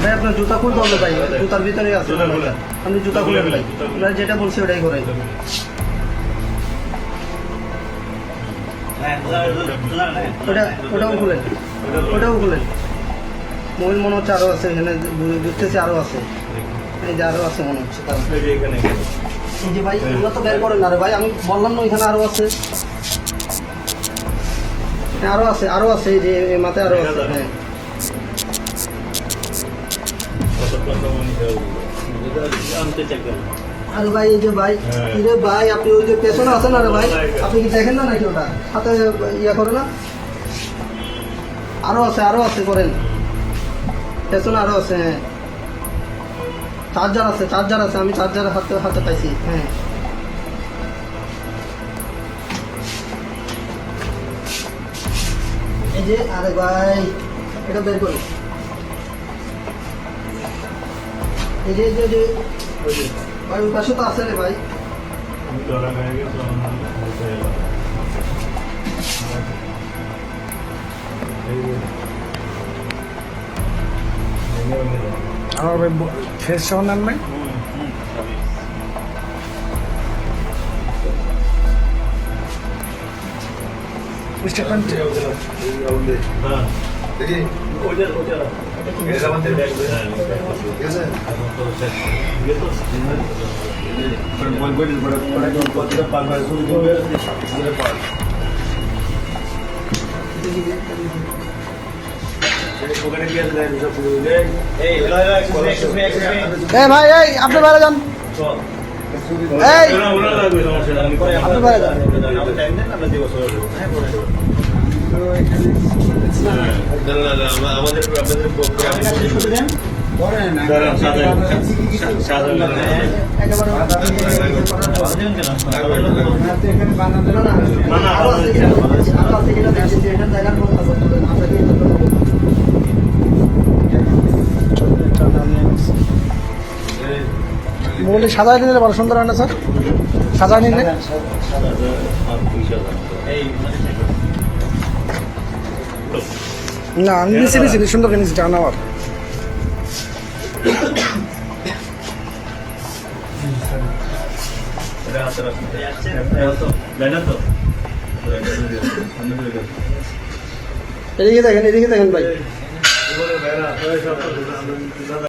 ভাই আপনার জুতা খুলতে হবে ভাই জুতার ভিতরে আছে। আপনি জুতা ভাই আপনার যেটা বলছি ওটাই করেন। ওটা ওটাও খুলেন। ওটাও খুলেন। মোবাইল মনে হচ্ছে আরও আছে এখানে বুঝতেছি আরও আছে। এই যে আরও আছে মনে হচ্ছে তার এই যে ভাই এগুলো তো বের করেন আরে ভাই। আমি বললাম না এখানে আরও আছে। আরও আছে আরও আছে এই যে মাথায় আরও আছে হ্যাঁ। আরে ভাই এই যে ভাই হ্যাঁ। যে ভাই আপনি ওই যে পেছনে আছেন আরে ভাই? আপনি কি দেখেন না নাকি ওটা? হাতে ইয়া করে না? আরও আছে আরও আছে করেন। পেছনে আরও আছে হ্যাঁ। চার্জার আছে চার্জার আছে আমি চার্জার হাতে হাতে পাইছি হ্যাঁ এই যে আরে ভাই এটা বের করুন এই যে যে, ভাই ওই পাশে তো আছে রে ভাই আমার ভাই ফেস সহ নেন নাই? স্টেটমেন্ট এই ভাই এই আপনি বাইরে যান। এই। আপনি বাইরে যান। আমাদের আপনাদের একেবারে মোবাইলে সাজায় নিলে বড় সুন্দর হয় না, স্যার? সাজায় নিলে না? আমি নিচে নিচে সুন্দর করে নিচে টানা আমার এদিকে দেখেন এদিকে দেখেন ভাই।